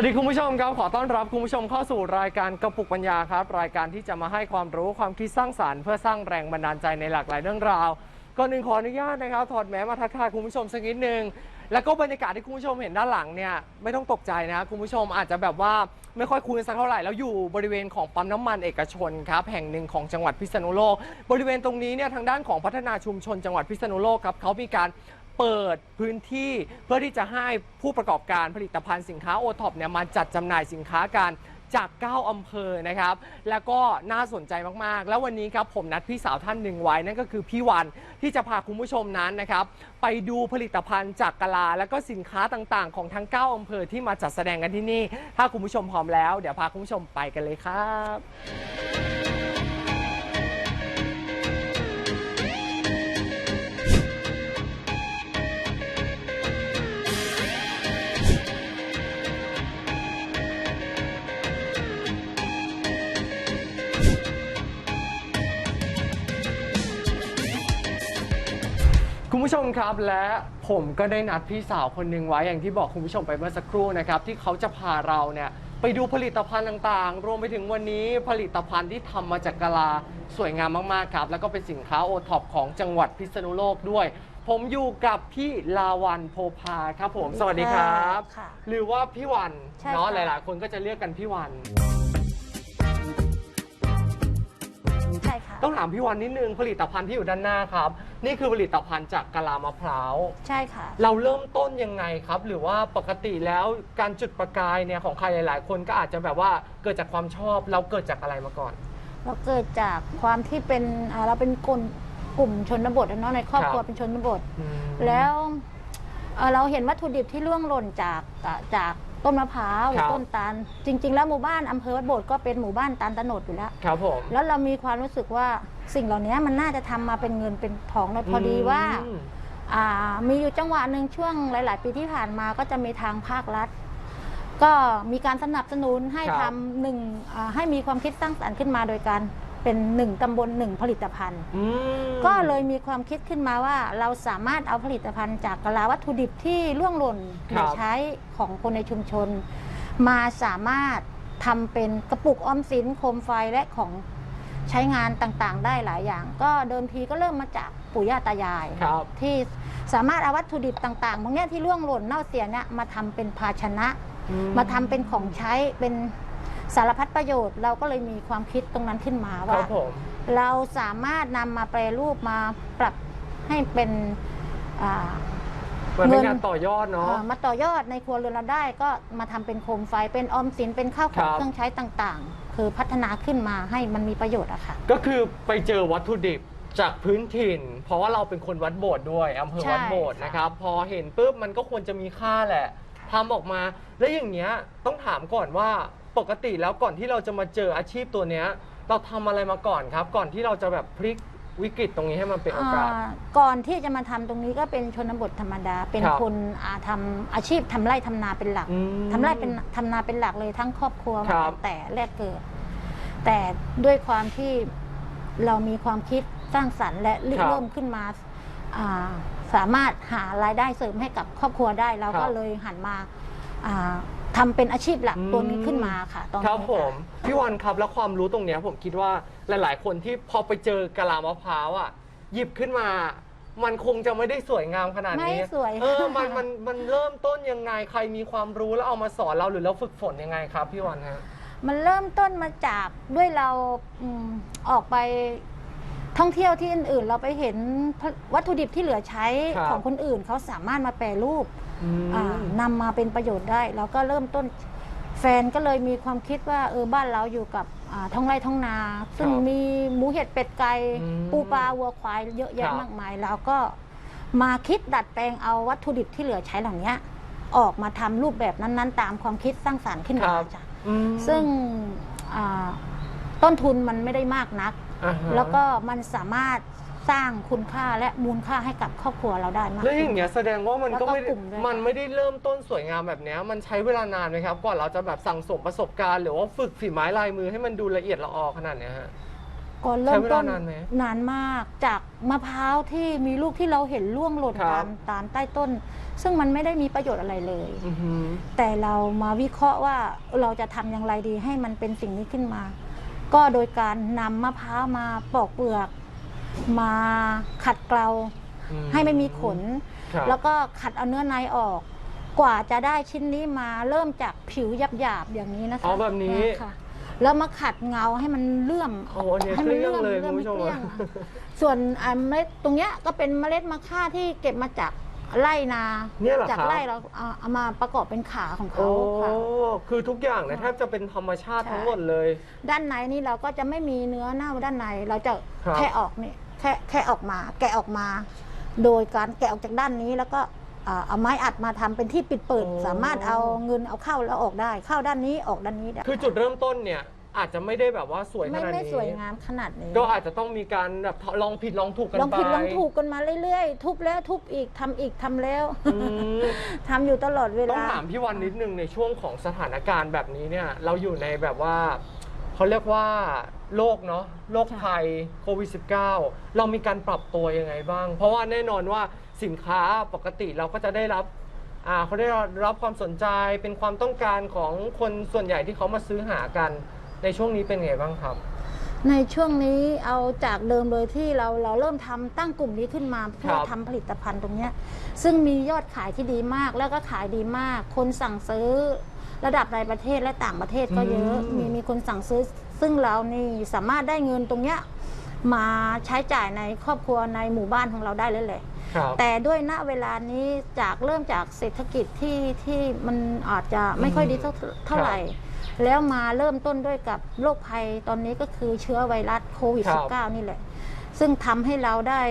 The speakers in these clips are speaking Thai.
วัสดีคุณผู้ชมครับ ขอต้อนรับคุณผู้ชมเข้าสู่รายการกระปุกปัญญาครับ รายการที่จะมาให้ความรู้ความคิดสร้างสารรค์เพื่อสร้างแรงบันดาลใจในหลากหลายเรื่องราวก่อนหนึ่งขออนุญาตนะครับ ถอดแมสมาทักทายคุณผู้ชมสักนิดนึงแล้วก็บรรยากาศที่คุณผู้ชมเห็นด้านหลังเนี่ยไม่ต้องตกใจนะคุณผู้ชมอาจจะแบบว่าไม่ค่อยคุ้นสักเท่าไหร่แล้วอยู่บริเวณของปั๊มน้ำมันเอกชนครับแห่งหนึ่งของจังหวัดพิษณุโลก บริเวณตรงนี้เนี่ยทางด้านของพัฒนาชุมชนจังหวัดพิษณุโลกครับเขามีการ เปิดพื้นที่เพื่อที่จะให้ผู้ประกอบการผลิตภัณฑ์สินค้าโอท็อปเนี่ยมาจัดจำหน่ายสินค้ากันจาก 9 อำเภอนะครับ แล้วก็น่าสนใจมากๆ แล้ววันนี้ครับผมนัดพี่สาวท่านหนึ่งไว้ นั่นก็คือพี่วันที่จะพาคุณผู้ชมนั้นนะครับ ไปดูผลิตภัณฑ์จากกะลา แล้วก็สินค้าต่างๆ ของทั้ง 9 อำเภอที่มาจัดแสดงกันที่นี่ ถ้าคุณผู้ชมพร้อมแล้ว เดี๋ยวพาคุณผู้ชมไปกันเลยครับ คุณผู้ชมครับและผมก็ได้นัดพี่สาวคนหนึ่งไว้อย่างที่บอกคุณผู้ชมไปเมื่อสักครู่นะครับที่เขาจะพาเราเนี่ยไปดูผลิตภัณฑ์ต่างๆ รวมไปถึงวันนี้ผลิตภัณฑ์ที่ทำมาจากกะลาสวยงามมากๆครับ แล้วก็เป็นสินค้าโอท็อปของจังหวัดพิษณุโลกด้วย ผมอยู่กับพี่ลาวันโพพาครับผมสวัสดีครับ ค่ะหรือว่าพี่วันใช่เนาะหค่ะ ลายๆ คนก็จะเรียกกันพี่วัน ใช่ค่ะ ต้องถามพี่วันนิดนึงผลิตภัณฑ์ที่อยู่ด้านหน้าครับ นี่คือผลิตภัณฑ์จากกะลามะพร้าว ใช่ค่ะ เราเริ่มต้นยังไงครับ หรือว่าปกติแล้วการจุดประกายเนี่ยของใครหลาย ๆ คนก็อาจจะแบบว่าเกิดจากความชอบเราเกิดจากอะไรมาก่อน เราเกิดจากความที่เป็นอ่าเราเป็นกลุ่มกลุ่มชนบทอะเนาะในครอบครัวครับ เป็นชนบท อืม แล้วเอ่อเราเห็นวัตถุดิบที่ร่วงหล่นจากอ่าจาก ต้นมะพร้าวหรือครับ ต้นตาลจริง ๆ แล้วหมู่บ้านอำเภอวัดโบสถ์ก็เป็นหมู่บ้านตาลตะโนดอยู่แล้ว ครับผม แล้วเรามีความรู้สึกว่าสิ่งเหล่านี้มันน่าจะทำมาเป็นเงินเป็นทองเลยพอดีว่าอืมอ่ามีอยู่จังหวะหนึ่งช่วงหลาย ๆ ปีที่ผ่านมาก็จะมีทางภาครัฐ ก็มีการสนับสนุนให้ครับทำหนึ่งอ่าให้มีความคิดสร้างสรรค์ขึ้นมาโดยการ เป็นหนึ่งตำบลหนึ่งผลิตภัณฑ์ อืมก็เลยมีความคิดขึ้นมาว่าเราสามารถเอาผลิตภัณฑ์จากกะลาวัตถุดิบที่ล่วงหล่นเหลือใช้ของคนในชุมชน มาสามารถทำเป็นกระปุกออมสินโคมไฟและของใช้งานต่างๆ ได้หลายอย่าง ก็เดิมทีก็เริ่มมาจากปู่ย่าตายาย ครับ ที่สามารถเอาวัตถุดิบต่างๆพวกเนี้ยที่ล่วงหล่นเน่าเสียเนี่ยมาทำเป็นภาชนะอืมาทำเป็นของใช้เป็น สารพัดประโยชน์เราก็เลยมีความคิดตรงนั้นขึ้นมาคว่า รับผมเราสามารถนำมาแปรรูปมาปรับให้เป็นอ่า มันเป็นเงิน การต่อยอดเนาะอ่ามาต่อยอดในครัวเรือนเราได้ก็มาทำเป็นโคมไฟเป็นออมสินเป็นข้าวของครับเครื่องใช้ต่างๆ คือพัฒนาขึ้นมาให้มันมีประโยชน์อะค่ะ ก็คือไปเจอวัตถุดิบจากพื้นถิ่น เพราะว่าเราเป็นคนวัดโบสถ์ด้วยอำเภอใช่วัดโบสถ์ค่ะ นะครับ พอเห็นปุ๊บมันก็ควรจะมีค่าแหละทำออกมา แล้วอย่างเงี้ยต้องถามก่อนว่า ปกติแล้วก่อนที่เราจะมาเจออาชีพตัวเนี้ย เราทำอะไรมาก่อนครับ ก่อนที่เราจะแบบพลิกวิกฤตตรงนี้ให้มันเป็นโอกาส อ่าก่อนที่จะมาทำตรงนี้ก็เป็นชนบทธรรมดา เป็นครับ คนอ่าทำอาชีพทำไร่ทำนาเป็นหลัก อืม ทำไร่เป็นทำนาเป็นหลักเลยทั้งครอบครัวครัมาบตั้งแต่แรกเกิด แต่ด้วยความที่เรามีความคิดสร้างสรรค์และริครับเริ่มขึ้นมาอ่าสามารถหารายได้เสริมให้กับครอบครัวได้เราครัก็บเลยหันมาอ่า ทำเป็นอาชีพหลักอืม ตัวนี้ขึ้นมาค่ะ ตอนครับนี้ผค่ะ มพี่วันครับแล้วความรู้ตรงเนี้ยผมคิดว่าหลาย ๆ คนที่พอไปเจอกะลามะพร้าวอะหยิบขึ้นมา มันคงจะไม่ได้สวยงามขนาดนี้ไม่สวย เออมันมันมันเริ่มต้นยังไงใครมีความรู้แล้วเอามาสอนเราหรือเราฝึกฝนยังไงครับ พี่วันฮะ มันเริ่มต้นมาจากด้วยเราอืมออกไป ท่องเที่ยวที่อื่นๆ เราไปเห็นวัตถุดิบที่เหลือใช้ครับ ของคนอื่นเขาสามารถมาแปรรูปอืม อ่านำมาเป็นประโยชน์ได้ เราก็เริ่มต้นแฟนก็เลยมีความคิดว่าเออบ้านเราอยู่กับอ่าท้องไร่ท้องนา ซึ่งครับมีหมูเห็ดเป็ดไก่อืมปูปลาวัวควายเยอะคแยะรับมากมาย แล้วก็มาคิดดัดแปลงเอาวัตถุดิบที่เหลือใช้เหล่านี้ออกมาทำรูปแบบนั้นๆ ตามความคิดสร้างสรรค์ขึ้นมาจ้ะ อืมซึ่งอ่าต้นทุนมันไม่ได้มากนัก อ่าฮะแล้วก็มันสามารถสร้างคุณค่าและมูลค่าให้กับครอบครัวเราได้มากแล้วอขึ้ย่างเงี้ยแสดงว่ามันก็ไม่แล้วก็กลุ่มด้วย มันไม่ได้เริ่มต้นสวยงามแบบเนี้ยมันใช้เวลานานไหมครับก่อนเราจะแบบสั่งสมประสบการณ์หรือว่าฝึกฝีไม้ลายมือให้มันดูละเอียดละออขนาดเนี้ยฮะ ก่อนเริ่มใช้เวต้ลานนานไหมนานมากจากมะพร้าวที่มีลูกที่เราเห็นร่วงหล่นครับ ตามตามใต้ต้น ซึ่งมันไม่ได้มีประโยชน์อะไรเลย อือหือแต่เรามาวิเคราะห์ว่าเราจะทำอย่างไรดีให้มันเป็นสิ่งนี้ขึ้นมา ก็โดยการนำมะพร้าวมาปอกเปลือก มาขัดเกลาอืให้ไม่มีขน ครับแล้วก็ขัดเอาเนื้อในออก กว่าจะได้ชิ้นนี้มาเริ่มจากผิวหยาบๆอย่างนี้นะคะอ๋อแบบนี้ค่ะ แล้วมาขัดเงาให้มันเลื่อมโอ้อันนี้ให้เกมันลี้ยงเลยเลื่คุอณมผู้ชม เกลี้ยอะงอะส่วนอันเมล็ดตรงเนี้ยก็เป็นเมล็ดมะค่าที่เก็บมาจาก ไร่นาเนี่ยเหรอจากครับไร่เราเอาเอามาประกอบเป็นขาของโอ้เขาค่ะ คือทุกอย่างเนี่ยแทบจะเป็นธรรมชาติใช่ทั้งหมดเลย ด้านในนี่เราก็จะไม่มีเนื้อเน่าด้านในเราจะครับ แค่ออกนี่แค่แค่ออกมา แกะออกมา โดยการแกะออกจากด้านนี้แล้วก็อ่าเอาไม้อัดมาทำเป็นที่ปิดเปิด สามารถเอาเงินเอาเข้าแล้วออกได้ เข้าด้านนี้ออกด้านนี้ได้ คือจุดเริ่มต้นเนี่ย อาจจะไม่ได้แบบว่าสวยขไม่นาดไม่นี้สวยงามขนาดนี้ก็อาจจะต้องมีการแบบลองผิดลองถูกกันลองไปผิดลองถูกกันมาเรื่อยๆ ทุบแล้วทุบอีกทำอีกทำแล้วอืม ทำอยู่ตลอดเวต้องลา ถามพี่วันนิดนึงในช่วงของสถานการณ์แบบนี้เนี่ย เราอยู่ในแบบว่าเขาเรียกว่าโรคเนาะโรคค่ะภัยโควิด -19 เรามีการปรับตัวยังไงบ้าง เพราะว่าแน่นอนว่าสินค้าปกติเราก็จะได้รับอ่าเขาได้รับความสนใจเป็นความต้องการของคนส่วนใหญ่ที่เขามาซื้อหากัน ในช่วงนี้เป็นไงบ้างครับ ในช่วงนี้เอาจากเดิมเลยที่เราเราเริ่มทำตั้งกลุ่มนี้ขึ้นมาเพื่อครับทำผลิตภัณฑ์ตรงเนี้ยซึ่งมียอดขายที่ดีมากแล้วก็ขายดีมาก คนสั่งซื้อระดับในประเทศและต่างประเทศก็เยอะอืม มีมีคนสั่งซื้อ ซึ่งเรานี่สามารถได้เงินตรงเนี้ยมาใช้จ่ายในครอบครัวในหมู่บ้านของเราได้เลยแหละ ครับ แต่ด้วยณเวลานี้จากเริ่มจากเศรษฐกิจที่ที่มันอาจจะไม่ค่อยดีเท่าเท่าไหร่ แล้วมาเริ่มต้นด้วยกับโรคภัยตอนนี้ก็คือเชื้อไวรัสโควิดครับ -19 นี่แหละ ซึ่งทำให้เราได้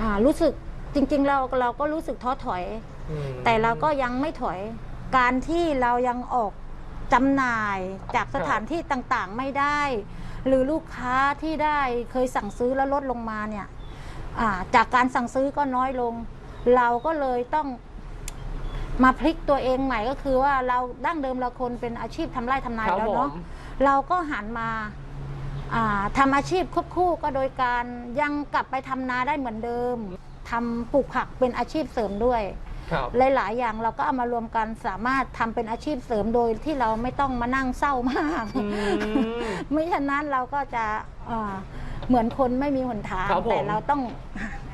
อ่ารู้สึกจริง ๆ เราเราก็รู้สึกท้อถอยอืมแต่เราก็ยังไม่ถอย การที่เรายังออกจำหน่ายจากสถานที่ต่างๆไม่ได้ หรือลูกค้าที่ได้เคยสั่งซื้อแล้วลดลงมาเนี่ยอ่าจากการสั่งซื้อก็น้อยลง เราก็เลยต้อง มาพลิกตัวเองใหม่ก็คือว่าเราดั้งเดิมเราคนเป็นอาชีพทำไร่ทำนาครับแล้วผมเนาะเราก็หันมาอ่าทำอาชีพควบคู่ก็โดยการยังกลับไปทำนาได้เหมือนเดิมทำปลูกผักเป็นอาชีพเสริมด้วย ครับ หลาย ๆ อย่างเราก็เอามารวมกันสามารถทำเป็นอาชีพเสริมโดยที่เราไม่ต้องมานั่งเศร้ามาก อืม ไม่ฉะนั้นเราก็จะอ่าเหมือนคนไม่มีหนทาง ครับผม แต่เราต้อง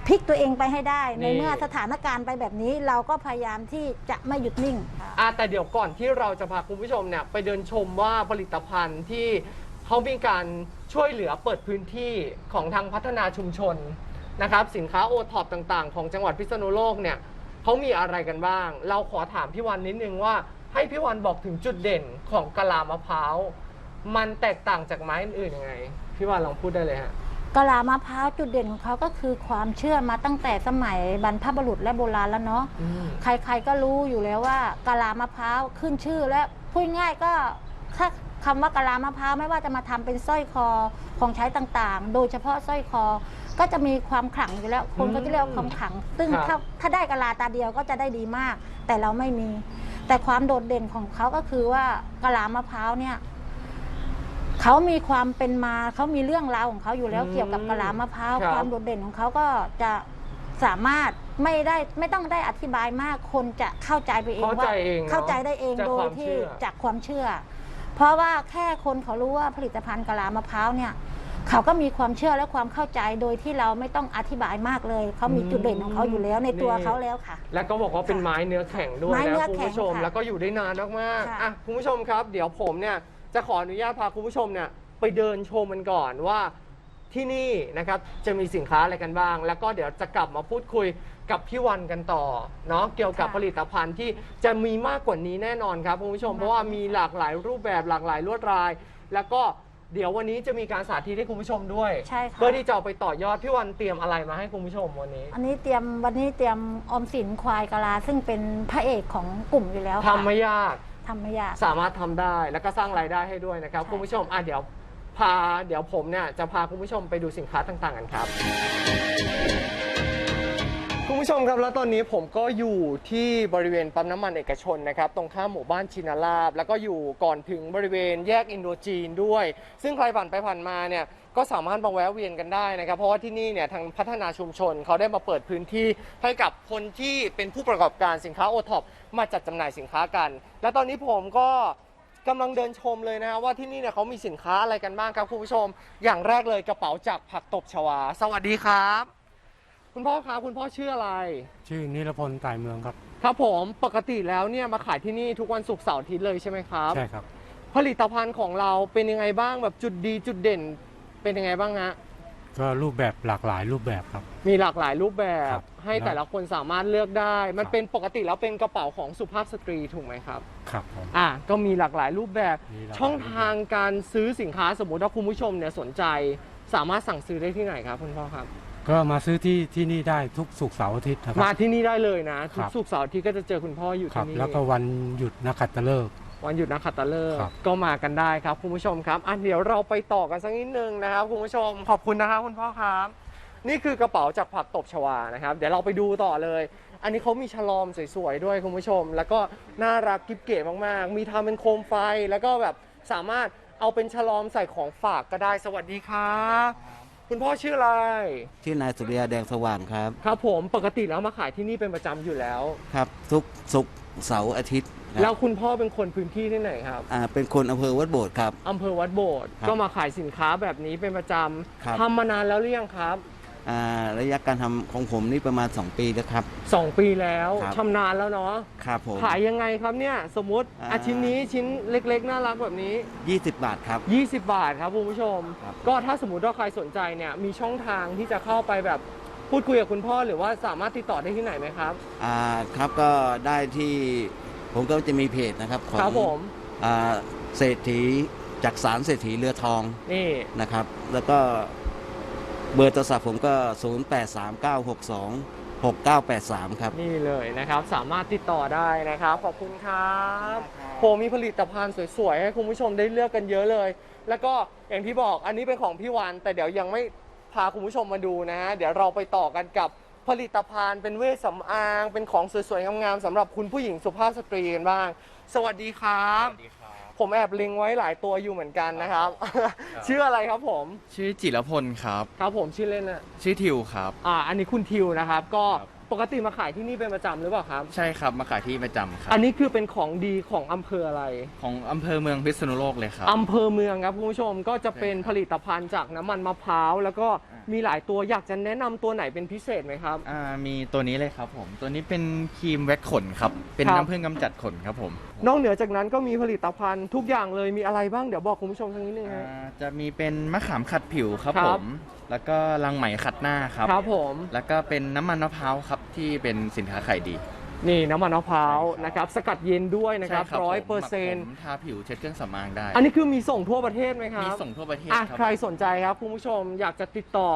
พลิกตัวเองไปให้ได้นี่ในเมื่อสถานการณ์ไปแบบนี้เราก็พยายามที่จะไม่หยุดนิ่ง อะแต่เดี๋ยวก่อนที่เราจะพาคุณผู้ชมเนี่ยไปเดินชมว่าผลิตภัณฑ์ที่เขามีการช่วยเหลือเปิดพื้นที่ของทางพัฒนาชุมชนนะครับ สินค้าโอท็อปต่างๆ ของจังหวัดพิษณุโลกเนี่ยเขามีอะไรกันบ้าง เราขอถามพี่วันนิดนึงว่า ให้พี่วันบอกถึงจุดเด่นของกะลามะพร้าวมันแตกต่างจากไม้อื่นๆยังไงพี่วันลองพูดได้เลยฮะ กะลามะพร้าวจุดเด่นของเขาก็คือความเชื่อมาตั้งแต่สมัยบรรพบุรุษและโบราณแล้วเนาะอืม ใครๆก็รู้อยู่แล้วว่ากะลามะพร้าวขึ้นชื่อและพูดง่ายก็ถ้าคำว่ากะลามะพร้าวไม่ว่าจะมาทำเป็นสร้อยคอของใช้ต่างๆ โดยเฉพาะสร้อยคอ ก็จะมีความขลังอยู่แล้ว คนก็จะเรียกว่าความขลัง ซึ่งครับถ้าถ้าได้กะลาตาเดียวก็จะได้ดีมาก แต่เราไม่มี แต่ความโดดเด่นของเขาก็คือว่ากะลามะพร้าวเนี่ย เขามีความเป็นมาเขามีเรื่องราวของเขาอยู่แล้วอืมเกี่ยวกับกะลามะพร้าวครับ ความโดดเด่นของเขาก็จะสามารถไม่ได้ไม่ต้องได้อธิบายมากคนจะเข้าใจไปเองเข้าว่าใจเองเนอะเข้าใจได้เองจากโดควายมที่เชื่อ จากความเชื่อ เพราะว่าแค่คนเขารู้ว่าผลิตภัณฑ์กะลามะพร้าวเนี่ย เขาก็มีความเชื่อและความเข้าใจโดยที่เราไม่ต้องอธิบายมากเลยเขามีจุดเด่นของเขาอยู่แล้วในตัวเขาแล้วค่ะ แล้วก็บอกว่าเป็นไม้เนื้อแข็งด้วยไม้เนื้นะอคุณแข็งผู้ชม ค่ะแล้วก็อยู่ได้นานมากๆค่ะ อะคุณผู้ชมครับ เดี๋ยวผมเนี่ย จะขออนุญาตพาคุณผู้ชมเนี่ยไปเดินชมมันก่อนว่าที่นี่นะครับจะมีสินค้าอะไรกันบ้าง แล้วก็เดี๋ยวจะกลับมาพูดคุยกับพี่วันกันต่อเนาะเกี่ยวกับค่ะผลิตภัณฑ์ที่จะมีมากกว่านี้แน่นอนครับคุณผู้ชมเพราะว่ามีหลากหลายรูปแบบหลากหลายลวดลาย แล้วก็เดี๋ยววันนี้จะมีการสาธิตให้คุณผู้ชมด้วย ใช่ค่ะ เพื่อที่จะเอาไปต่อยอดพี่วันเตรียมอะไรมาให้คุณผู้ชมวันนี้อันนี้เตรียมวันนี้เตรียมออมสินควายกะลา ซึ่งเป็นพระเอกของกลุ่มอยู่แล้วค่ะทำไม่ยาก ทำไม่ยาก สามารถทำได้แล้วก็สร้างรายได้ให้ด้วยนะครับ ใช่ คุณผู้ชมอะเดี๋ยวพาเดี๋ยวผมเนี่ยจะพาคุณผู้ชมไปดูสินค้าต่างๆกันครับ คุณผู้ชมครับแล้วตอนนี้ผมก็อยู่ที่บริเวณปั๊มน้ำมันเอกชนนะครับ ตรงข้ามหมู่บ้านชินาลาบ แล้วก็อยู่ก่อนถึงบริเวณแยกอินโดจีนด้วย ซึ่งใครผ่านไปผ่านมาเนี่ย ก็สามารถมาแวะเวียนกันได้นะครับ เพราะว่าที่นี่เนี่ยทางพัฒนาชุมชนเขาได้มาเปิดพื้นที่ให้กับคนที่เป็นผู้ประกอบการสินค้าโอท็อปมาจัดจำหน่ายสินค้ากัน และตอนนี้ผมก็กำลังเดินชมเลยนะฮะว่าที่นี่เนี่ยเขามีสินค้าอะไรกันบ้างครับคุณผู้ชม อย่างแรกเลยกระเป๋าจากผักตบชวา สวัสดีครับ คุณพ่อครับคุณพ่อชื่ออะไร ชื่อนิรพลต่ายเมืองครับ ครับผมปกติแล้วเนี่ยมาขายที่นี่ทุกวันศุกร์เสาร์อาทิตย์เลยใช่ไหมครับใช่ครับ ผลิตภัณฑ์ของเราเป็นยังไงบ้างแบบจุดดีจุดเด่น เป็นยังไงบ้างฮะก็รูปแบบหลากหลายรูปแบบครับ มีหลากหลายรูปแบบ ครับให้แต่ละคนสามารถเลือกได้ มันครับ เป็นปกติแล้วเป็นกระเป๋าของสุภาพสตรีถูกไหมครับ ครับผม อะก็มีหลากหลายรูปแบบ มีหลากหลาย ช่องทางการซื้อสินค้าสมมติว่าคุณผู้ชมเนี่ยสนใจ สามารถสั่งซื้อได้ที่ไหนครับคุณพ่อครับ ก็มาซื้อที่ที่นี่ได้ทุกศุกร์เสาร์อาทิตย์นะคมารับ ที่นี่ได้เลยนะทุคกรับศุกร์เสาร์อาที่ก็จะเจอคุณพ่ออยู่ครัที่บ นี่แล้วก็วันหยุดนักขัตฤกษ์ วันหยุดนักขัตฤกษ์ครับ ก็มากันได้ครับคุณผู้ชมครับอะเดี๋ยวเราไปต่อกันสักนิดนึงนะครับคุณผู้ชมขอบคุณนะครับคุณพ่อครับ นี่คือกระเป๋าจากผักตบชวานะครับ เดี๋ยวเราไปดูต่อเลย อันนี้เขามีฉลอมสวยๆด้วยคุณผู้ชม แล้วก็น่ารักกิ๊บเก๋มากๆ มีทำเป็นโคมไฟแล้วก็แบบสามารถเอาเป็นฉลอมใส่ของฝากก็ได้สวัสดีครับคุณพ่อชื่ออะไรชื่อนายสุริยาแดงสว่างครับ ครับ ผมปกติแล้วมาขายที่นี่เป็นประจำอยู่แล้ว ครับ ทุกศุกร์เสาร์อาทิตย์ ครับแล้วคุณพ่อเป็นคนพื้นที่ที่ไหนครับอ่าเป็นคนอำเภอวัดโบสถ์ครับ อำเภอวัดโบสถ์ครับก็มาขายสินค้าแบบนี้เป็นประจครับำทำมานานแล้วหรือยังครับ อ่าระยะการทำของผมนี่ประมาณ 2 ปีแล้วครับสองปีแล้วครับ ชำนาญแล้วเนาะครับผม ขายยังไงครับเนี่ยสมมติอ่า อาชิ้นนี้ชิ้นเล็กๆ น่ารักแบบนี้ 20 บาทครับ 20 บาทครับคุณผู้ชม ครับก็ถ้าสมมติว่าใครสนใจเนี่ยมีช่องทางที่จะเข้าไปแบบพูดคุยกับคุณพ่อหรือว่าสามารถติดต่อได้ที่ไหนไหมครับ อ่าครับก็ได้ที่ ผมก็จะมีเพจนะครับของครับผมอ่าเศรษฐีจากสารเศรษฐีเรือทองนี่นะครับ แล้วก็เบอร์โทรศัพท์ผมก็ 0839626983 ครับ นี่เลยนะครับ สามารถติดต่อได้นะครับ ขอบคุณครับโหมีผลิตภัณฑ์สวยๆ ให้คุณผู้ชมได้เลือกกันเยอะเลย แล้วก็อย่างที่บอกอันนี้เป็นของพี่วัน แต่เดี๋ยวยังไม่พาคุณผู้ชมมาดูนะฮะเดี๋ยวเราไปต่อกันกับ ผลิตภัณฑ์เป็นเวชสำอาง เป็นของสวยๆงามๆสำหรับคุณผู้หญิงสุภาพสตรีกันบ้าง สวัสดีครับผมแอบเล็งไว้หลายตัวอยู่เหมือนกันนะครับ ชื่ออะไรครับผม ชื่อจิรพลครับ ครับผมชื่อเล่นอะชื่อทิวครับ อ่าอันนี้คุณทิวนะครับ ก็ครับ ปกติมาขายที่นี่เป็นประจำหรือเปล่าครับ ใช่ครับมาขายที่ประจำครับอันนี้คือเป็นของดีของอำเภออะไร ของอำเภอเมืองพิษณุโลกเลยครับ อำเภอเมืองครับคุณผู้ชมก็จะเป็นผลิตภัณฑ์จากน้ำมันมะพร้าวแล้วก็มีหลายตัวอยากจะแนะนำตัวไหนเป็นพิเศษไหมครับ อ่ามีตัวนี้เลยครับผม ตัวนี้เป็นครีมแว็กขนครับ เป็นครับ น้ำผึ้งกำจัดขนครับผมนอกเหนือจากนั้นก็มีผลิตภัณฑ์ทุกอย่างเลยมีอะไรบ้างเดี๋ยวบอกคุณผู้ชมทางนี้นึงอ่าฮะจะมีเป็นมะขามขัดผิวครับครับ ผม แล้วก็รังไหมขัดหน้าครับ ครับผม แล้วก็เป็นน้ำมันมะพร้าวครับที่เป็นสินค้าขายดี นี่น้ำมันมะพร้าวใช่ครับ นะครับสกัดเย็นด้วยนะครับใช่ร้อยผมเปอร์เซ็นต์ผมทาผิวเช็ดเครื่องสำอางได้อันนี้คือมีส่งทั่วประเทศไหมครัมีบส่งทั่วประเทศอะครับ ใครสนใจครับคุณผู้ชมอยากจะติดต่อ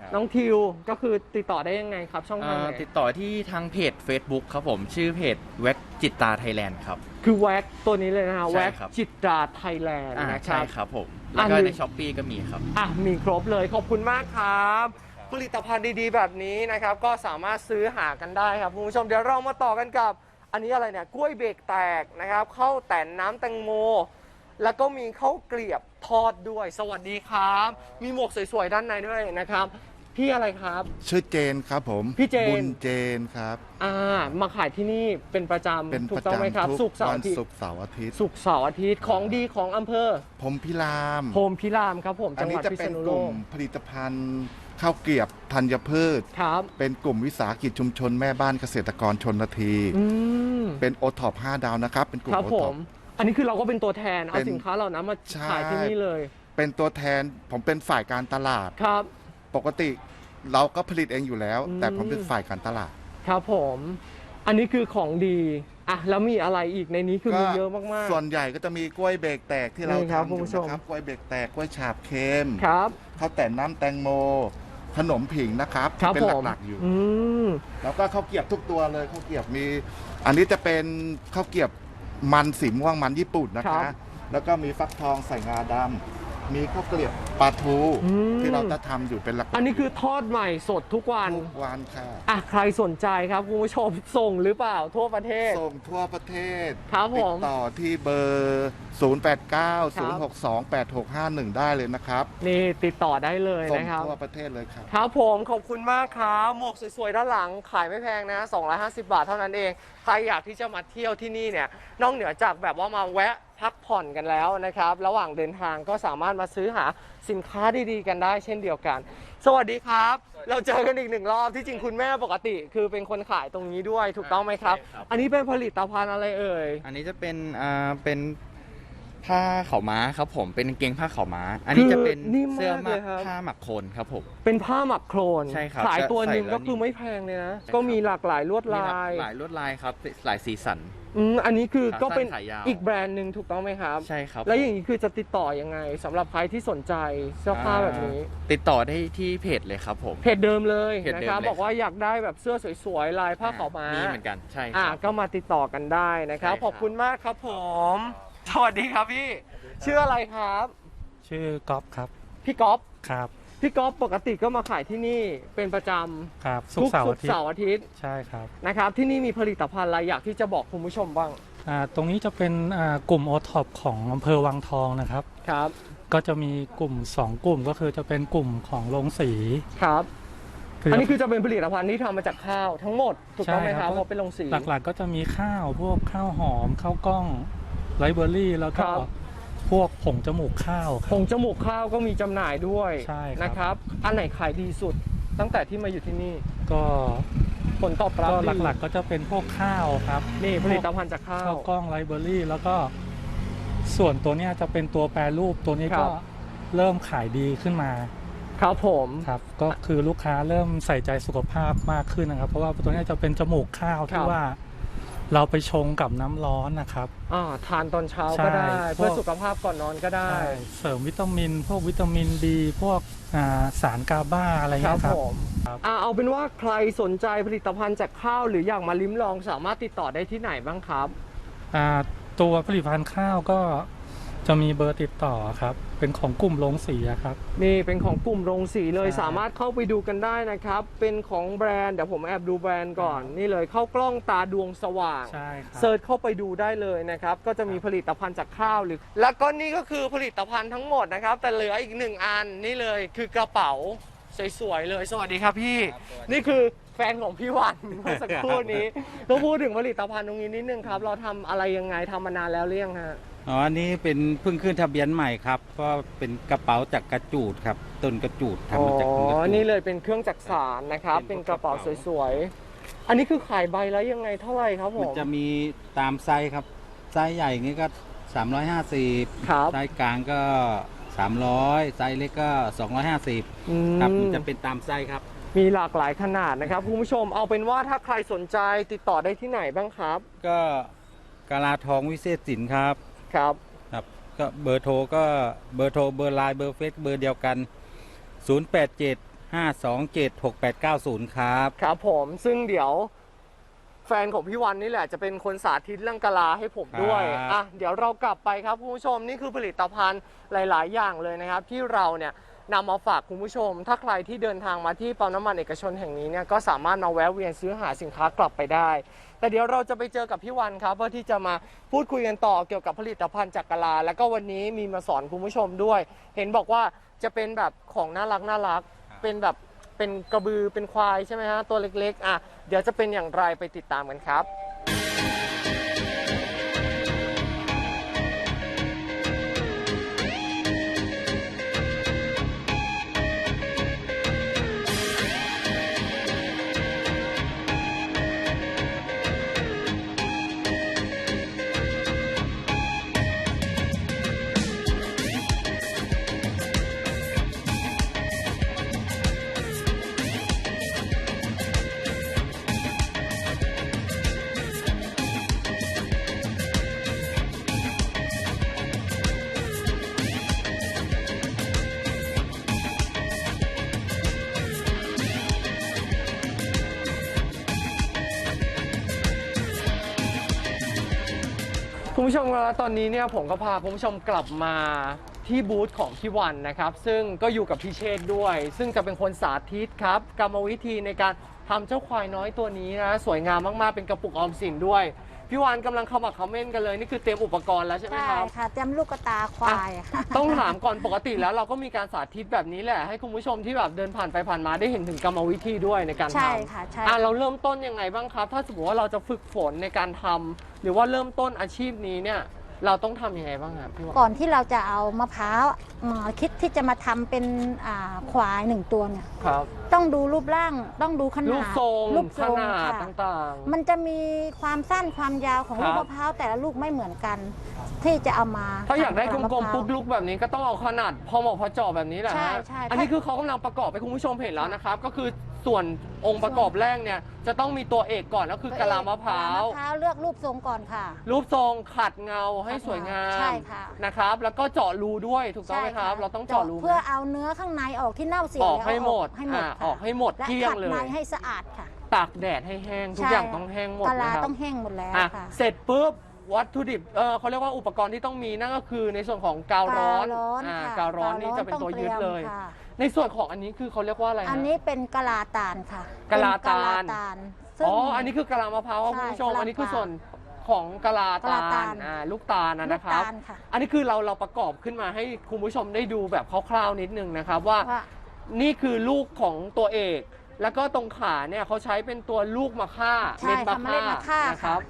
ครับ น้องทิวก็คือติดต่อได้ยังไงครับ ช่องทางอ่าไหนติดต่อที่ทางเพจ Facebook ครับผมชื่อเพจแว็กจิตตาไทยแลนด์ครับ คือแว็กตัวนี้เลยนะฮะใช่แว็กครับ จิตราไทยแลนด์อ่านะคใช่รับ ครับผม แล้วก็อันในช้อปปีก็มีครับ อะมีครบเลยขอบคุณมากครับ ผลิตภัณฑ์ดีๆ แบบนี้นะครับ ก็สามารถซื้อหากันได้ครับคุณผู้ชมเดี๋ยวเรามาต่อกันกับ อันนี้อะไรเนี่ยกล้วยเบรกแตกนะครับข้าวแต่นน้ำแตงโม แล้วก็มีข้าวเกลียบทอดด้วย สวัสดีครับ มีหมวกสวยๆด้านในด้วยนะครับ พี่อะไรครับ ชื่อเจนครับผมพี่เจน บุญเจนครับ อ่ามาขายที่นี่เป็นประจเป็นำถูปกระต้องไหมครับจำทุสุกกร์เสาร์วัอาทิตศุย์กร์เสาร์อาทิตย์สุกร์เสาร์อาทิตย์ของดีของอำเภอผมพิราม โพมพิรามครับผมอัจันงหนี้วัดจะพิเป็ษนณุกโลลุ่มก ผลิตภัณฑ์ ข้าวเกรียบธัญพืช ครับ เป็นกลุ่มวิสาหกิจชุมชนแม่บ้านเกษตรกรชนนาที อืมเป็นโอท็อป5ดาวนะครับ เป็นกลุ่คมรับโอผท็อปมอันนี้คือเราก็เป็นตัวแทน เอาเป็นสินค้าเหล่านั้นมาใช่ ขายที่นี่เลยเป็นตัวแทนผมเป็นฝ่ายการตลาด ครับ ปกติเราก็ผลิตเองอยู่แล้ว อืม แต่ผมเป็นฝ่ายการตลาด ครับผม อันนี้คือของดีอะแล้วมีอะไรอีกในนี้คือมีเยอะมากๆส่วนใหญ่ก็จะมีกล้วยเบรกแตกที่เรานี่ครับทำอคุณยู่ผู้ชม นะครับ กล้วยเบรกแตก กล้วยฉาบเค็มครับ ข้าวแต่นน้ำแตงโม ขนมผิงนะครับครัที่บเป็นผมหลักๆอยู่ อืม แล้วก็ข้าวเกรียบทุกตัวเลยข้าวเกรียบมี อันนี้จะเป็นข้าวเกรียบมันสีม่วงมันญี่ปุ่นนะครัคะ บ แล้วก็มีฟักทองใส่งาด มีข้าวเกลียบปลาทูอืม ที่เราจะทำอยู่เป็นหลักอันนี้คือทอดใหม่สดทุกวัน ทุกวันค่ะอะใครสนใจครับคุณผู้ชมส่งหรือเปล่าทั่วประเทศ ส่งทั่วประเทศครับผมติดต่อที่เบอร์ 0890628651 ได้เลยนะครับนี่ติดต่อได้เลยส่งนะครับ ทั่วประเทศเลยครับ ครับผมขอบคุณมากครับหมวกสวยๆ ด้านหลังขายไม่แพงนะ 250 บาทเท่านั้นเอง ใครอยากที่จะมาเที่ยวที่นี่เนี่ย นอกเหนือจากแบบว่ามาแวะ พักผ่อนกันแล้วนะครับ ระหว่างเดินทางก็สามารถมาซื้อหาสินค้าดีๆ กันได้เช่นเดียวกัน สวัสดีครับ เราเจอกันอีกหนึ่งรอบที่จริงคุณแม่ปกติ คือเป็นคนขายตรงนี้ด้วยถูกต้องไหมครับ ใช่ครับ อันนี้เป็นผลิตภัณฑ์อะไรเอ่ย อันนี้จะเป็นอ่าเป็นผ้าขาวม้าครับผมเป็นกางเกงผ้าขาวม้า อันนี้จะเป็นคือนิ่มมากเสื้อหมัเลกยครับ ผ้าหมักโคลนครับผม เป็นผ้าหมักโครนใช่ครับขายตัวหนึ่งใส่แล้วก็คือนิ่มไม่แพงเลยนะ ใช่ครับ ก็มีหลากหลายลวดมีลาหลากยหลายลวดลายครับหลายสีสัน อืมอันนี้คือขาก็เป็นสั้นขายาว อีกแบรนด์หนึ่งถูกต้องไหมครับ ใช่ครับแล้วอย่างนี้คือจะติดต่อยังไงสำหรับใครที่สนใจเสื้อผ้าแบบนี้ ติดต่อได้ที่เพจเลยครับผม เพจเดิมเลยเพจนะเดิมครับ เลย บอกว่าอยากได้แบบเสื้อสวยๆ ลายผ้าขาวม้ามีเหมือนกันใช่คอ่ารับ ก็มาติดต่อกันได้นะครับ ใช่ครับ ขอบคุณมากครับผม สวัสดีครับพี่ ชื่ออะไรครับ ชื่อก๊อฟครับพี่ก๊อฟครับ พี่ก๊อฟปกติก็มาขายที่นี่เป็นประจครับำสุกร์เสาร์ทุอาทิตเสาย์ร์อาทิตย์ใช่ครับนะครับ ที่นี่มีผลิตภัณฑ์อะไรอยากที่จะบอกคุณผู้ชมบ้างอ่าตรงนี้จะเป็นอ่ากลุ่มโอท็อปของอำเภอวังทองนะครับ ครับก็จะมีกลุ่ม 2 กลุ่มก็คือจะเป็นกลุ่มของโรงสีครับคืออัอันนี้คือจะเป็นผลิตภัณฑ์ที่ทำมาจากข้าวทั้งหมดถูกต้องไหมใช่คครัรับบเพราะเป็นโรงสี หลักๆก็จะมีข้าวพวกข้าวหอมข้าวกล้องไรเบอรี่แล้วก็ครับ พวกผงจมูกข้าวคผรับ งจมูกข้าวก็มีจำหน่ายด้วยใช่ครับ นะครับ อันไหนขายดีสุด ตั้งแต่ที่มาอยู่ที่นี่ ก็ผลตอบรับก็ดีหลักๆก็จะเป็นพวกข้าวครับนี่ผลิตภัณฑ์จากข้าข้าวว กล้องไรเบอรี่แล้วก็ส่วนตัวเนี้ยจะเป็นตัวแปรรูปตัวนี้ครัก็บ เริ่มขายดีขึ้นมาครับผมครับ ก็คือลูกค้าเริ่มใส่ใจสุขภาพมากขึ้นนะครับ เพราะว่าตัวเนี้ยจะเป็นจมูกข้าวที่ว่า เราไปชงกับน้ำร้อนนะครับ อ่าทานตอนเช้าใช่ก็ได้พวก เพื่อสุขภาพก่อนนอนก็ได้ ใช่เสริมวิตามิน พวกวิตามินดีพวกอ่าสารกาบ้าอะไรคเงี้รับยครับ ผมครับ อ่าเอาเป็นว่าใครสนใจผลิตภัณฑ์จากข้าว หรืออยากมาลิ้มลองสามารถติดต่อได้ที่ไหนบ้างครับ อ่าตัวผลิตภัณฑ์ข้าวก็ จะมีเบอร์ติดต่อครับ เป็นของกลุ่มโรงสีอะครับ นี่เป็นของกลุ่มโรงสีเลยใช่ สามารถเข้าไปดูกันได้นะครับ เป็นของแบรนด์เดี๋ยวผมแอบดูแบรนด์ก่อน นี่เลยเข้ากล้องตาดวงสว่าง ใช่ครับเซิร์ชเข้าไปดูได้เลยนะครับ ก็จะมีผลิตภัณฑ์จากข้าวหรือ แล้วก็นี่ก็คือผลิตภัณฑ์ทั้งหมดนะครับ แต่เหลืออีกหนึ่งอันนี่เลยคือกระเป๋าสวยๆเลย สวัสดีครับพี่ นี่คือแฟนของพี่วัน เมื่อสักครู่นี้ ต้องพูดถึงผลิตภัณฑ์ตรงนี้นิดนึงครับ เราทำอะไรยังไงทำมานานแล้วหรือยังฮะ อ๋ออันนี้เป็นเพิ่งขึ้นทะเบียนใหม่ครับ ก็เป็นกระเป๋าจากกระจูดครับ ต้นกระจูดทำอ๋อมาจากต้นกระจูด นี่เลยเป็นเครื่องจักสานนะครับ เป็เป็นนกระเป๋าพวกกระเป๋า สวยๆ อันนี้คือขายใบแล้วยังไงเท่าไหร่ครับผมันม จะมีตามไซส์ครับ ไซส์ใหญ่อย่างนี้ก็ 350 ครับ ไซส์กลางก็ 300 ไซส์เล็กก็ 250 อืม ครับมันจะเป็นตามไซส์ครับ มีหลากหลายขนาดนะครับคุณผู้ชมเอาเป็นว่าถ้าใครสนใจติดต่อได้ที่ไหนบ้างครับ ก็กาลาทองวิเศษสินครับ ครับครับก็เบอร์โทรก็เบอร์โทรเบอร์ไลน์เบอร์เฟซเบอร์เดียวกัน 087 527 6890 ครับ ครับผมซึ่งเดี๋ยวแฟนของพี่วันนี่แหละจะเป็นคนสาธิตเรื่องกะลาให้ผมด้วย ครับ อะ เดี๋ยวเรากลับไปครับคุณผู้ชมนี่คือผลิตภัณฑ์หลาย ๆ อย่างเลยนะครับ ที่เราเนี่ย นำมาฝากคุณผู้ชม ถ้าใครที่เดินทางมาที่ปั๊มน้ำมันเอกชนแห่งนี้เนี่ยก็สามารถมาแวะเวียนซื้อหาสินค้ากลับไปได้ แต่เดี๋ยวเราจะไปเจอกับพี่วันครับ เพื่อที่จะมาพูดคุยกันต่อเกี่ยวกับผลิตภัณฑ์จากกะลา แล้วก็วันนี้มีมาสอนคุณผู้ชมด้วย เห็นบอกว่าจะเป็นแบบของน่ารักน่ารัก เป็นแบบเป็นกระบือเป็นควายใช่ไหมฮะตัวเล็กๆอะเดี๋ยวจะเป็นอย่างไรไปติดตามกันครับ คุณผู้ชมครับตอนนี้เนี่ยผมก็พาคุณผู้ชมกลับมาที่บูธของพี่วันนะครับ ซึ่งก็อยู่กับพี่เชษฐ์ด้วย ซึ่งจะเป็นคนสาธิตครับกรรมวิธีในการทำเจ้าควายน้อยตัวนี้นะสวยงามมากๆเป็นกระปุกออมสินด้วย พี่วันกำลังขมักเขม้นกันเลยนี่คือเตรียมอุปกรณ์แล้วใช่ไหมใช่ครับ ค่ะเตรียมลูกกระตาควายค่ะต้องถามก่อนปกติแล้วเราก็มีการสาธิตแบบนี้แหละ ให้คุณผู้ชมที่แบบเดินผ่านไปผ่านมาได้เห็นถึงกรรมวิธีด้วยในการทำใช่ค่ะใช่อะเราเริ่มต้นยังไงบ้างครับ ถ้าสมมติว่าเราจะฝึกฝนในการทำหรือว่าเริ่มต้นอาชีพนี้เนี่ย เราต้องทำยังไงบ้างครับพี่วันก่อนที่เราจะเอามะพร้าวมาคิดที่จะมาทำเป็นอ่าควายหนึ่งตัวเนี่ยครับ ต้องดูรูปร่างต้องดูขนาดรูปทรงรูปขทรงนาดค่ะต่างๆมันจะมีความสั้นความยาวของครับลูกมะพร้าวแต่ละลูกไม่เหมือนกัน ที่จะเอามาถ้าอยากได้กทำลมๆะพร้าวปุ๊กลุกแบบนี้ก็ต้องเอาขนาดพอเหมาะพอเจาะแบบนี้แหละใช่ฮะใช่อันนี้คือเขากำลังประกอบให้คุณผู้ชมเห็นแล้วนะครับ ก็คือ ส่วนองค์ประกอบแรกเนี่ยจะต้องมีตัวเอกก่อนก็คือกะลามะพร้าวกะลมะพร้าวเลือกรูปทรงก่อนค่ะ รูปทรงขัดเงาให้สวยงามใช่ค่ะนะครับ แล้วก็เจาะรูด้วยถูกต้องไหมครับ เราต้องเจาะรูเพื่อเอาเนื้อข้างในออกที่เน่าเสียออกให้หมดให้หมดอ่าค่ะออกให้หมดและเกลี้ยงขัดเลในยให้สะอาดค่ะตากแดดให้แห้งทุกใช่อย่างต้องแห้งหมดกะลานะครับต้องแห้งหมดแล้วอะค่ะเสร็จปุ๊บวัตถุดิบเออเขาเรียกว่าอุปกรณ์ที่ต้องมีนั่นก็คือในส่วนของกาวร้อนกาวร้อนอ่าค่ะกาวร้อนนี่จะเป็นตัวยึดเลยต้องตรีค่ะ ในส่วนของอันนี้คือเขาเรียกว่าอะไรอันฮะนี้เป็นกะลาตาลค่ะกะลาตาล เป็นกะลาตาลซึ่ง อ๋อ อันนี้คือกะลามะพร้าวครับใช่คุณผู้ชม กะลาอันนี้คือส่วนของกะลากะลาตาตาลลอ่าลูกตาลนะลูนะกครับตาลค่ะ อันนี้คือเราเราประกอบขึ้นมาให้คุณผู้ชมได้ดูแบบคร่าวๆนิดนึงนะครับว่า ว่า นี่คือลูกของตัวเอก แล้วก็ตรงขาเนี่ยเขาใช้เป็นตัวลูกมะค่าใช่ค่ะเมล็ดมะค่านะครับ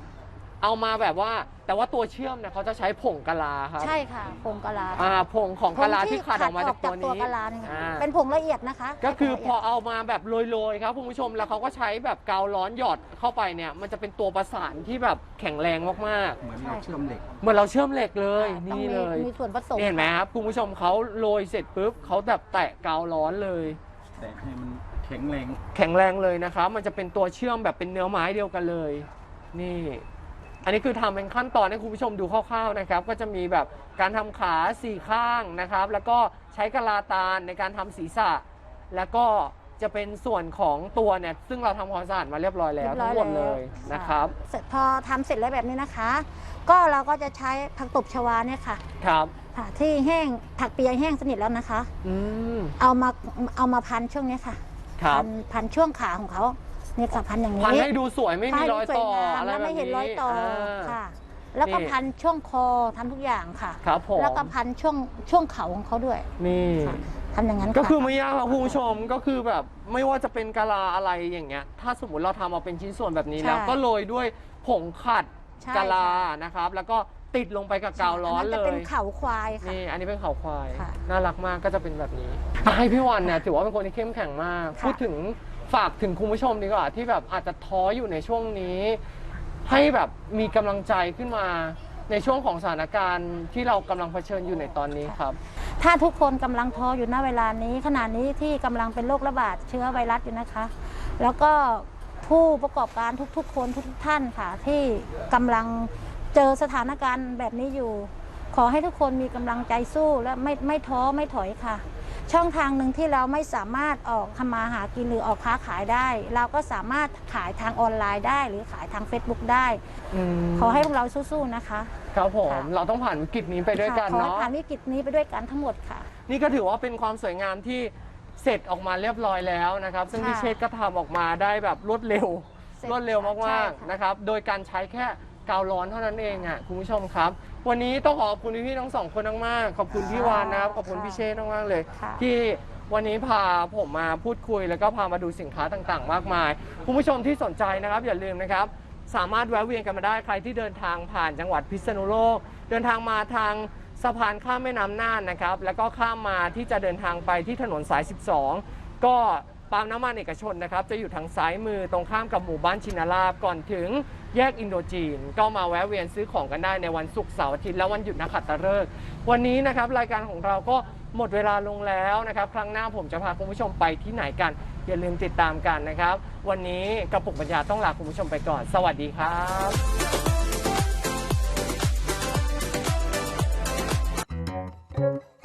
เอามาแบบว่า แต่ว่าตัวเชื่อมเนี่ยเขาจะใช้ผงกะลาครับใช่ค่ะผงกะลาอ่าผงของกะลาผงที่ขัดออกมาจากตัวนี้กะลาเนี่ยอ่า เป็นผงละเอียดนะคะก็คือพอเป็นผงละเยดเอามาแบบโรยๆครับคุณผู้ชมแล้วเขาก็ใช้แบบกาวร้อนหยอดเข้าไปเนี่ย มันจะเป็นตัวประสานที่แบบแข็งแรงมากเหมือนเราเชื่อมเหล็ก ๆเหมือนเราเชื่อมเหล็กเลย ต้องนี่มีเลยมีส่วนผสมนี่เห็นไหมครับคุณผู้ชมเขาโรยเสร็จปุ๊บเขาแบบแตะกาวร้อนเลย แต่ให้มันแข็งแรง แข็งแรงเลยนะครับมันจะเป็นตัวเชื่อมแบบเป็นเนื้อไม้เดียวกันเลย นี่ อันนี้คือทำเป็นขั้นตอนให้คุณผู้ชมดูคร่าวๆนะครับ ก็จะมีแบบการทำขาสี่ข้างนะครับ แล้วก็ใช้กะลาตาลในการทำศีรษะ แล้วก็จะเป็นส่วนของตัวเนี่ยซึ่งเราทำความสะอาดมาเรียบร้อยแล้วเรียบร้ทั้อยงหมดเลยแล้วนะครับ เสร็จพอทำเสร็จแล้วแบบนี้นะคะ ก็เราก็จะใช้ผักตบชวาเนี่ยค่ะ ครับค่ะที่แห้งผักเปียกแห้งสนิทแล้วนะคะ อืมเอามาเอามาพันช่วงเนี้ยค่ะครับพันพันช่วงขาของเขา เนี่ยค่ะพันอย่างนี้พันให้ดูสวยไม่มีรอยต่อพันให้สวยงามอะไรแล้วแบบไม่นี้เห็นรอยต่ออาค่ะ แล้วก็นี่พันช่วงคอทำทุกอย่างค่ะครับผมแล้วก็พันช่วงช่วงเขาของเขาด้วยนี่ค่ะทำอย่างนั้นก็ค่ะคือไม่ยากครับคุณผู้ชมก็คือแบบไม่ว่าจะเป็นกะลาอะไรอย่างเงี้ย ถ้าสมมติเราทำมาเป็นชิ้นส่วนแบบนี้แล้วใช่ก็โรยด้วยผงขัดใช่กะลาค่ะนะครับ แล้วก็ติดลงไปกับกาวร้อนนเลนั้นจะเป็นยเขาควายค่ะนี่อันนี้เป็นเขาควายค่ะน่ารักมากก็จะเป็นแบบนี้อะให้พี่วันเนี่ยถือว่าเป็นคนที่เข้มแข็งมากค่ะพูดถึง ฝากถึงคุณผู้ชมดีกว่า ที่แบบอาจจะท้ออยู่ในช่วงนี้ ให้แบบมีกำลังใจขึ้นมาในช่วงของสถานการณ์ที่เรากำลังเผชิญอยู่ในตอนนี้ครับ ถ้าทุกคนกำลังท้ออยู่ณเวลานี้ ขณะนี้ที่กำลังเป็นโรคระบาดเชื้อไวรัสอยู่นะคะ แล้วก็ผู้ประกอบการทุกๆ คนทุกๆท่านค่ะ ที่กำลังเจอสถานการณ์แบบนี้อยู่ ขอให้ทุกคนมีกำลังใจสู้และไม่ไม่ท้อไม่ถอยค่ะ ช่องทางหนึ่งที่เราไม่สามารถออกทำมาหากินหรือออกค้าขายได้ เราก็สามารถขายทางออนไลน์ได้ หรือขายทาง Facebook ได้มขอให้พวกเราสู้ๆนะคะ ครับผม ค่ะ เราต้องผ่านวิกฤตนี้ไปด้วยกันค่ะขอให้เนาะ ผ่านวิกฤตนี้ไปด้วยกันทั้งหมดค่ะ นี่ก็ถือว่าเป็นความสวยงามที่เสร็จออกมาเรียบร้อยแล้วนะครับ ซึ่งค่ะพี่เชษฐ์ก็ทำออกมาได้แบบรวดเร็ว เสร็จรวดเร็วใช่มากค่ะ ๆนะครับ โดยการใช้แค่ กาวร้อนเท่านั้นเองอะคุณผู้ชมครับ วันนี้ต้องขอบคุณพี่ๆทั้งสองคนมากๆขอบคุณพี่วานนะครับขอบคุณพี่เชษฐ์มากๆเลย ค่ะ ที่วันนี้พาผมมาพูดคุย แล้วก็พามาดูสินค้าต่างๆ มากมาย คุณผู้ชมที่สนใจนะครับอย่าลืมนะครับ สามารถแวะเวียนกันมาได้ใครที่เดินทางผ่านจังหวัดพิษณุโลก เดินทางมาทางสะพานข้ามแม่น้ำน่านนะครับ แล้วก็ข้ามมาที่จะเดินทางไปที่ถนนสาย 12 ก็ ปั๊มน้ำมันเอกชนนะครับจะอยู่ทางซ้ายมือตรงข้ามกับหมู่บ้านชินาลาบก่อนถึงแยกอินโดจีน ก็มาแวะเวียนซื้อของกันได้ในวันศุกร์เสาร์อาทิตย์และวันหยุดนักขัตฤกษ์วันนี้นะครับรายการของเราก็หมดเวลาลงแล้วนะครับ ครั้งหน้าผมจะพาคุณผู้ชมไปที่ไหนกัน อย่าลืมติดตามกันนะครับ วันนี้กระปุกปัญญาต้องลาคุณผู้ชมไปก่อน สวัสดีครับ